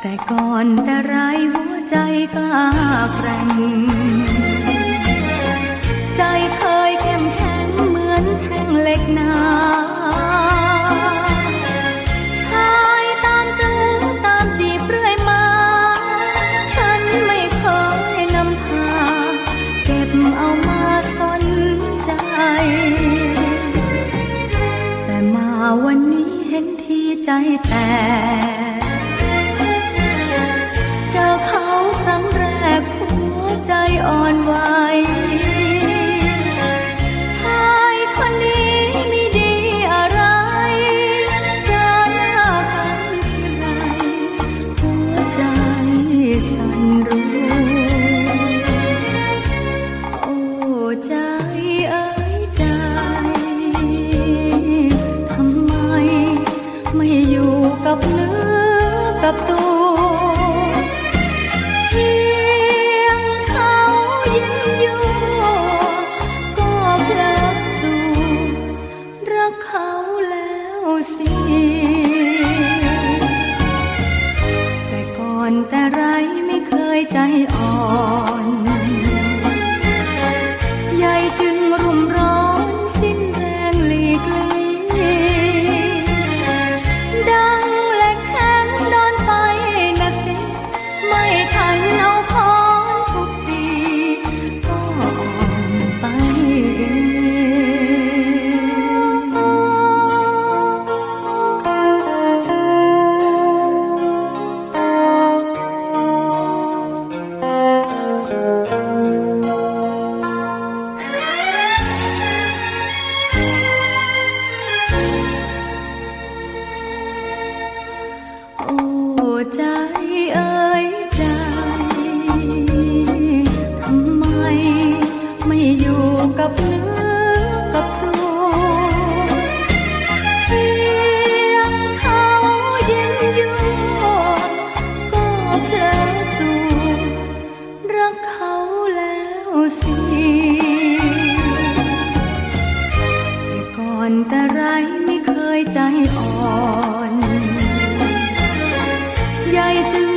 แต่ก่อนแต่ไรหัวใจกล้าแกร่งใจเคยเข้มแข็งเหมือนแท่งเหล็กหนาชายตามตื้อตามจีบเรื่อยมา ฉันไม่เคยนำพา เก็บเอามาสนใจ แต่มาวันนี้เห็นที่ใจแตก ใจอ่อน อนแต่ไรไม่เคยใจอ่อน ใหญ่จึง